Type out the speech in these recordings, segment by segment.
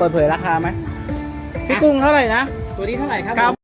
เปิดเผยราคาไหมพี่กุ้งเท่าไหร่นะ ตัวนี้เท่าไหร่ครับ ครับ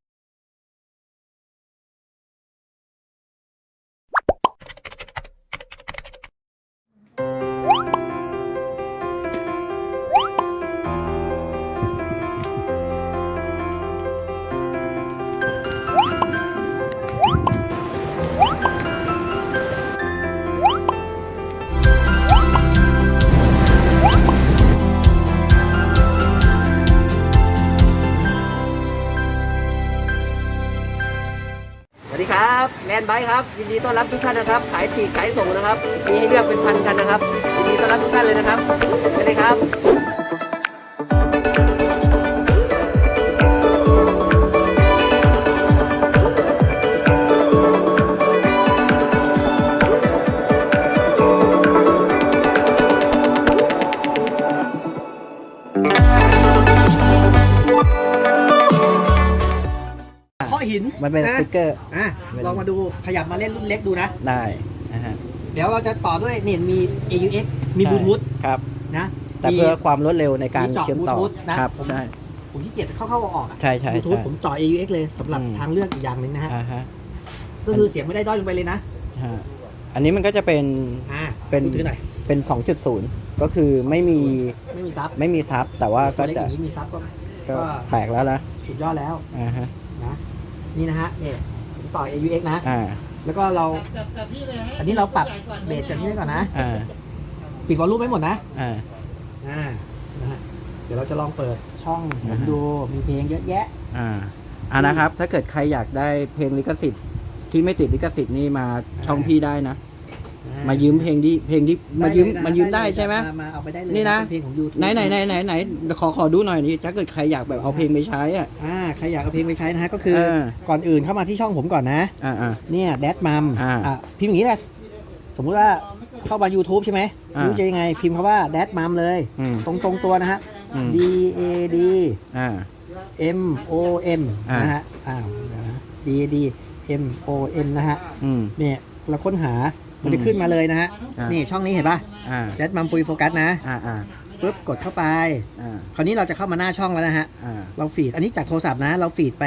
สวัสดีครับแลนไบครับยินดีต้อนรับทุกท่านนะครับ ขายปลีกขายส่งนะครับ มีให้เลือกเป็นพันกันนะครับยินดีต้อนรับทุกท่านเลยนะครับไปเลยครับ มันเป็นสนะติ๊กเกอร์ อะลองมาดูขยับมาเล่นรุ่นเล็กดูนะ ได้นะฮะเดี๋ยวเราจะต่อด้วยเนี่ยมี AUX มีบลูทูธครับ นะแต่เพื่อความรวดเร็วในการมีเจาะเชื่อมต่อบลูทูธนะครับผม ใช่ ผมขี้เกียจเข้าเข้าๆออกๆอะใช่ใช่บลูทูธใช่ ผมเจาะ AUX เลยสำหรับอืม ทางเลือกอีกอย่างหนึ่งนะฮะ อ่าฮะก็คือเสียงไม่ได้ด้อยลงไปเลยนะฮะอันนี้มันก็จะเป็น อ่าเป็นดูถือหน่อยเป็น 2.0 ก็คือไม่มีไม่มีซับไม่มีซับ แต่ว่าตัก็วเล็กอจะย่างนี้มีซับก็ ก็ก็แปลกแล้วนะสุดยอดแล้วอ่าฮะนะ นี่นะฮะเนี่ยผมต่อ AUX นะ อ่า แล้วก็เรา อันนี้เราปรับเบสกันนี้ไว้ก่อนนะ อ่า ปิดวอลลุ่มไม่หมดนะ อ่า อ่านะฮะเดี๋ยวเราจะลองเปิดช่องผมอ่าฮะดูมีเพลงเยอะแยะ อ่าอ่านะครับ ถ้าเกิดใครอยากได้เพลงลิขสิทธิ์ที่ไม่ติดลิขสิทธิ์นี่มาช่องพี่ได้นะ มายืมเพลงที่เพลงที่มายืมมายืมได้ใช่ไหมมาเอาไปได้เลยนี่นะเป็เพลงของ YouTube ไหนไหนไหนไหนไหนขอขอดูหน่อยนี่ถ้าเกิดใครอยากแบบเอาเพลงไปใช้อะอ่าใครอยากเอาเพลงไปใช้นะฮะก็คือเออก่อนอื่นเข้ามาที่ช่องผมก่อนนะอ่าอ่าเนี่ยแดดมัมอ่าอะพิมพ์อย่างนี้แหละสมมุติว่าเข้ามา YouTube ใช่ไหมอ่ารู้รู้จะยังไงพิมพ์คำว่าแดดมัมเลยอืมตรงตรงๆตัวนะฮะอืม D A D อ่า M O M อ่านนะฮะอ้าวเดี๋ยวนะ D A D M O M นะฮะอืมเนี่ยเราค้นหา มันจะอืมขึ้นมาเลยนะฮะ อ่านี่ นี่ช่องนี้เห็นป่ะอ่าแดดมัมฟุยโฟกัสนะอ่าอ่าปุ๊บกดเข้าไป อ่าคราวนี้เราจะเข้ามาหน้าช่องแล้วนะฮะ อ่าเราฟีด อันนี้จากโทรศัพท์นะ เราฟีดไป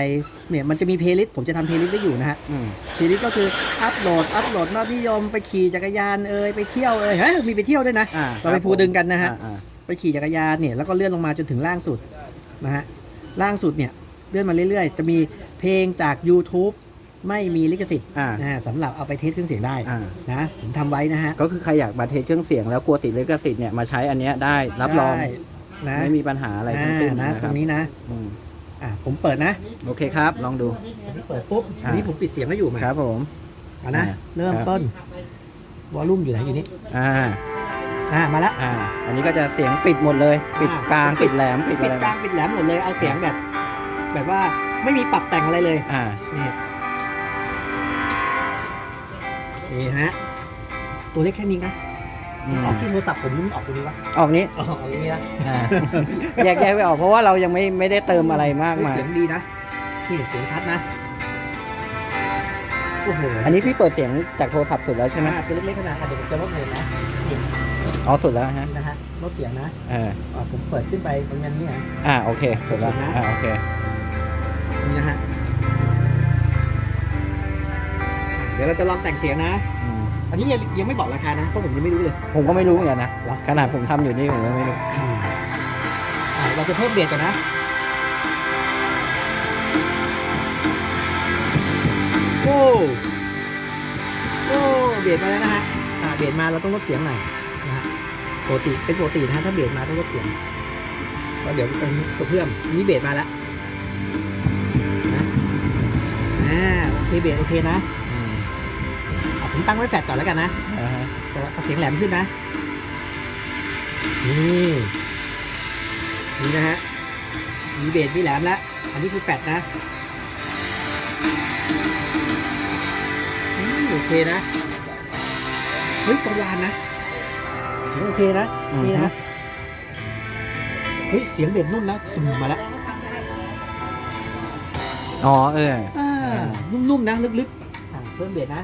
เนี่ย มันจะมีเพลย์ลิสต์ ผมจะทำเพลย์ลิสต์ไว้อยู่นะฮะ อืมเพลย์ลิสต์ก็คืออัปโหลด อัปโหลดยอดนิยม ไปขี่จักรยานเอ่ย ไปเที่ยวเอ่ยเฮ้ยมีไปเที่ยวด้วยนะ อ่าเราไปภูดึงกันนะฮะอ่าอ่าไปขี่จักรยานเนี่ย แล้วก็เลื่อนลงมาจนถึงล่างสุดนะฮะ ล่างสุดเนี่ย เลื่อนมาเรื่อยๆ จะมีเพลงจาก YouTube ไม่มีลิขสิทธิ์อ่านะฮะสำหรับเอาไปเทสเครื่องเสียงได้อ่า นะผมทำไว้นะฮะก็คือใครอยากมาเทสเครื่องเสียงแล้วกลัวติดลิขสิทธิ์เนี่ยมาใช้อันเนี้ยได้รับรองใช่นะไม่มีปัญหาอะไรทั้งสิ้นอ่านะนะตครรับงนี้นะอืมอะผมเปิดนะโอเคครับ ลองดูอันนี้เปิดปุ๊บอ่า อันนี้ผมปิดเสียงไว้อยู่มาครับผม เอานะ อ่า เริ่มต้นวอลลุ่มอยู่ไหนอยู่นี่อ่าอ่ามาแล้วอ่า อันนี้ก็จะเสียงปิดหมดเลย ปิดอ่ากลางปิปิดดแหลมปิดปิอะดไรกลางปิดแหลมหมดเลยเอาเสียงแบบ แบบว่าไม่มีปรับแต่งอะไรเลยอ่า นี่ นี่ฮะ ตัวเล็กแค่นี้นะอืมออกที่โทรศัพท์ผมนี่มันออกตรงนี้วะออกนี้ออกตรงนี้นะอ่าแยกแยกไปออกเพราะว่าเรายังไม่ไม่ได้เติมอะไรมากมายเสียงดีนะนี่เสียงชัดนะโอ้โหอันนี้พี่เปิดเสียงจากโทรศัพท์สุดแล้วใช่ไหมอ่าตัวเล็กๆขนาดอะเดี๋ยวผมจะลดเลยนะนี่อ๋อสุดแล้วฮะนี่นะฮะลดเสียงนะเอออ่าผมเปิดขึ้นไปตรงนี้นะ อ่าโอเคสุดแล้วสุดนะอ่าโอเค นี่นะฮะ ดี๋ยวเราจะลองแต่งเสียงนะ อืมอันนี้ยังยังไม่บอกราคานะ เพราะผมยังไม่รู้เลยผมก็ไม่รู้เหมือนกันนะเหรอขนาดผมทำอยู่นี่ผมก็ไม่รู้อ่าเราจะเพิ่มเบสก่อนนะโอ้โอ้เบสมาแล้วนะฮะอ่าเบสมาเราต้องลดเสียงหน่อยนะฮะปกติเป็นปกตินะฮะถ้าเบสมาต้องลดเสียงก็เดี๋ยวเป็นตัวเพิ่มนี่เบสมาแล้วนะอ่าโอเคเบสโอเคนะอืมอะ ผมตั้งไว้แฟลตก่อนแล้วกันนะอ่าฮะแต่ว่าเอาเสียงแหลมขึ้นนะ นี่นี่นะฮะ มีเบสมีแหลมแล้ว อันนี้คือแฟดนะอืมโอเคนะ เฮ้ยกังวานนะ เสียงโอเคนะ นี่นะฮะเฮ้ย เสียงเบสนุ่มนะตุ่มมาแล้ว อ๋อเอออ่านุ่มๆนะ ลึกๆอ่าเพิ่มเบสนะ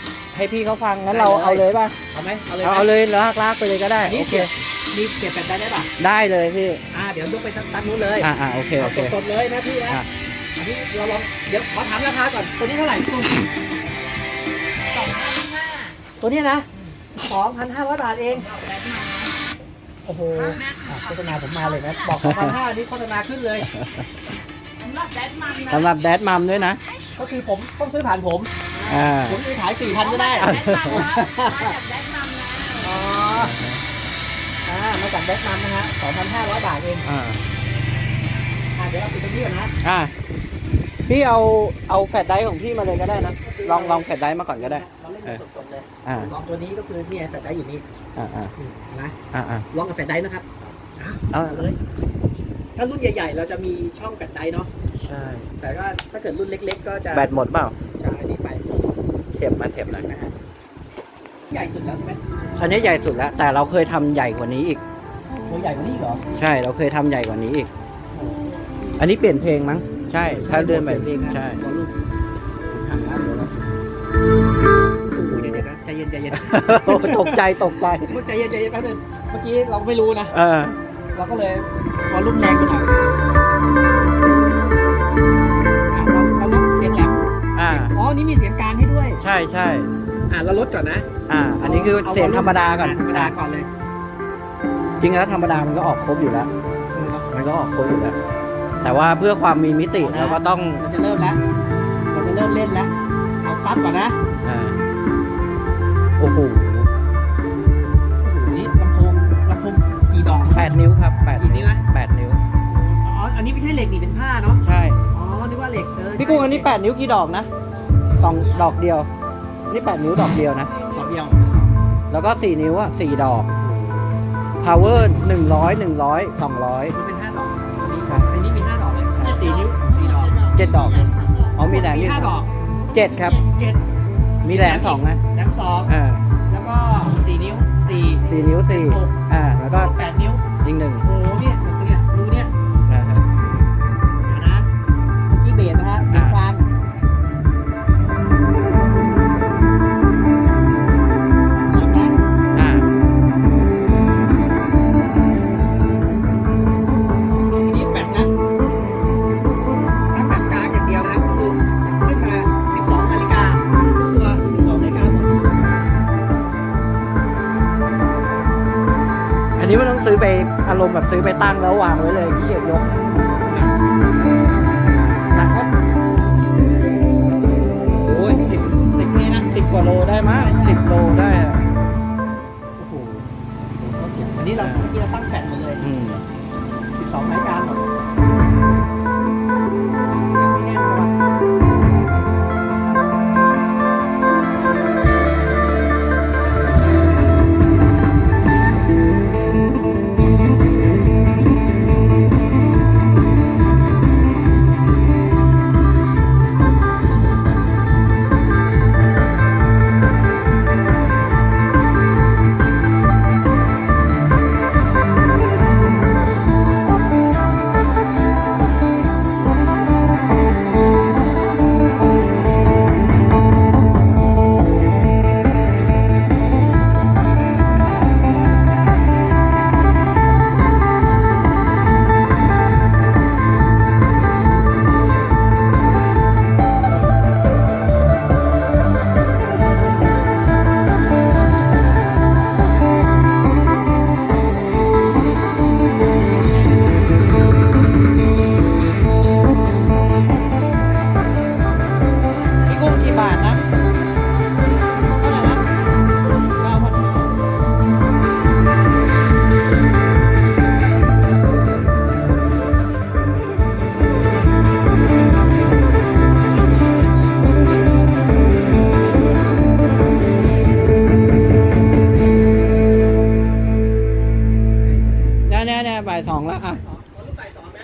ให้พี่เขาฟังงั้นเราได้เลย เอาเลยป่ะเอาไหมเอาเลยเอาไหมเอาเลยลากลากไปเลยก็ได้อันนี้โอเคเสียบมีเสียบแฟลชได้ไหมป่ะได้เลยพี่อ่าเดี๋ยวยกไปตั้งนู้นเลยอ่าอ่าโอเคโอเอาเค สดๆเลยนะพี่นะอะ อันนี้เราลองเดี๋ยวขอถามราคาก่อนตัวนี้เท่าไหร่คุณ สองพันห้าตัวนี้นะสองพันห้าร้อยบาทเองโอ้โหอะโฆษณาผมมาเลยนะ บอกสองพันห้านี่โฆษณาขึ้นเลย สำหรับแดดมันนะสำหรับแดดมัมด้วยนะ ก็คือผมต้องซื้อผ่านผม อ่าผมจะขายสี่พันก็ได้แดดมันนะมาจากแดดมันนะอ๋ออ่ามาจากแบ็คมันนะฮะสองพันห้าร้อยบาทเองอ่าอ่าเดี๋ยวเราปิดตรงนี้ก่อนนะอ่าพี่เอาเอาแฟลชไดรฟ์ของพี่มาเลยก็ได้นะลองลองแฟลชไดรฟ์มาก่อนก็ได้ เราเล่นกันสดๆเลยอ่า ลองตัวนี้ก็คือเนี่ยแฟลชไดร์อยู่นี่อ่าอ่าอืมนะอ่าอ่า ลองกับแฟลชไดร์นะครับอะเอา เอาเลย ถ้ารุ่นใหญ่ๆ เราจะมีช่องแฟลชไดร์เนาะใช่แต่ก็ถ้าเกิดรุ่นเล็ก ๆ ก็จะแบตหมดเปล่าจะอันนี้ไปเสียบมาเสียบหน่อยนะฮะใหญ่สุดแล้วใช่ไหมอันนี้ใหญ่สุดแล้ว แต่เราเคยทำใหญ่กว่านี้อีก ตัวใหญ่กว่านี้เหรอใช่เราเคยทำใหญ่กว่านี้อีก อันนี้เปลี่ยนเพลงมั้ง ใช่ ถ้าเดินไปเองนะใช่วอลลุ่มห่างแล้วเดี๋ยวเราโอ้โหเดี๋ยวๆนะใจเย็นใจเย็น โอ้ตกใจตกใจ ใจเย็นใจเย็นแป๊บนึงเมื่อกี้เราไม่รู้นะ เออ เราก็เลยวอลลุ่มแรงไปหน่อย อ่าอ๋อนี่มีเสียงกลางให้ด้วย ใช่ใช่อะเราลดก่อนนะอ่า อันนี้คือเสียงธรรมดาก่อนธรรมดาก่อนเลยจริงแล้วธรรมดามันก็ออกครบอยู่แล้ว มันก็ออกครบอยู่แล้ว แต่ว่าเพื่อความมีมิติเราก็ต้องเราจะเริ่มแล้วเราจะเริ่มเล่นแล้ว เอาซัดก่อนนะอ่าโอ้โหโอ้โหนี่ลำโพงลำโพงกี่ดอกแปดนิ้วครับแปดกี่นิ้วนะแปดนิ้ว อ๋อ อันนี้ไม่ใช่เหล็กนี่เป็นผ้าเนาะ ใช่ อ๋อ นึกว่าเหล็กเออพี่กุ้งอันนี้แปดนิ้วกี่ดอกนะ สองดอกเดียว นี่แปดนิ้วดอกเดียวนะ ดอกเดียวแล้วก็สี่นิ้วอะสี่ดอก power หนึ่งร้อยหนึ่งร้อยสองร้อยมันเป็นห้าดอกอันนี้ใช่อันนี้มีห้าดอกเลยใช่สี่นิ้วสี่ดอกเจ็ดดอกอ๋อมีแหลมมีอีกห้าดอกเจ็ดครับเจ็ดมีแหลมสองนะแหลมสองอ่าแล้วก็สี่นิ้วสี่สี่นิ้วสี่อ่าแล้วก็แปดนิ้วอีกหนึ่ง ไม่ต้องซื้อไปอารมณ์แบบซื้อไปตั้งแล้ววางไว้เลยที่เกียจยกหนักก็โอ้ยสิบสิบนี่นะสิบกว่าโลได้มั้งสิบโลได้อะโอ้โหเขาเสียงอันนี้เราเมื่อกี้เราตั้งแฟลชหมดเลยอืม12นาฬิกาหมด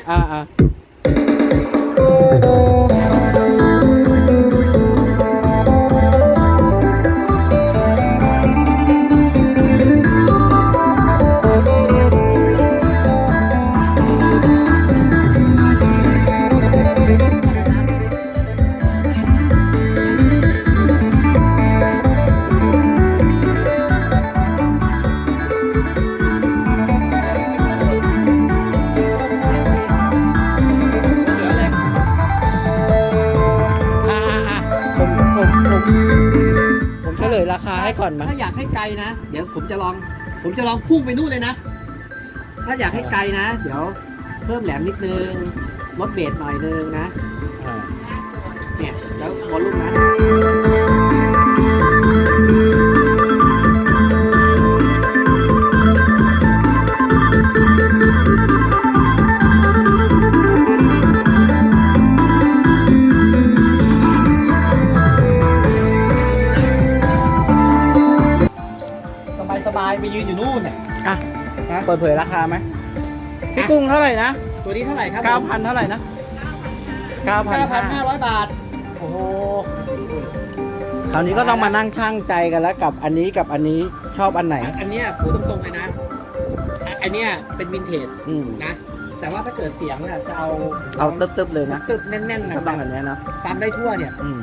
啊啊。 อนมา ถ้าอยากให้ไกลนะ เดี๋ยวผมจะลอง ผมจะลองพุ่งไปนู่นเลยนะ ถ้าอยากให้ไกลนะ เดี๋ยวเพิ่มแหลมนิดนึงลดเบสหน่อยนึงนะอ่าเนี่ย แล้ววอลลุ่มนะ บายสบายๆไปยืนอยู่นู่นน่ะอะฮะเปิดเผยราคาไหมพี่กุ้งเท่าไหร่นะตัวนี้เท่าไหร่ครับเก้าพันเท่าไหร่นะเก้าพันเก้าพันห้าห้าร้อยบาท โอ้โหคราวนี้ก็ต้องมานั่งช่างใจกันแล้วกับอันนี้กับอันนี้ชอบอันไหน อันเนี้ยพูดตรงๆเลยนะอะอันเนี้ยเป็นวินเทจอืมนะ แต่ว่าถ้าเกิดเสียงเนี่ยจะเอาเอาตึ๊บๆเลยนะตึบแน่นๆนะก็ต้องอันเนี้ยเนาะฟังได้ทั่วเนี่ย อืม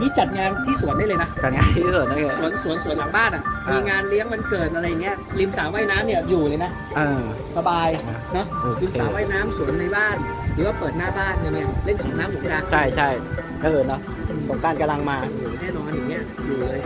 นี่จัดงานที่สวนได้เลยนะกันง่ายที่สุดนะเกสวนสวนสวนหลังบ้านอะอ่ามีมีงานเลี้ยงวันเกิดอะไรเงี้ยริมสระว่ายน้ำเนี่ยอยู่เลยนะเออสบายอ่าเนาะโอริมเคสระว่ายน้ำสวนในบ้าน หรือว่าเปิดหน้าบ้านเนี่ยเนี่ยเล่นของน้ำสงกรานต์ใช่ใช่เออเนาะสงกรารกำลังมาอยู่แน่นอนอย่างเงี้ยอยู่เลย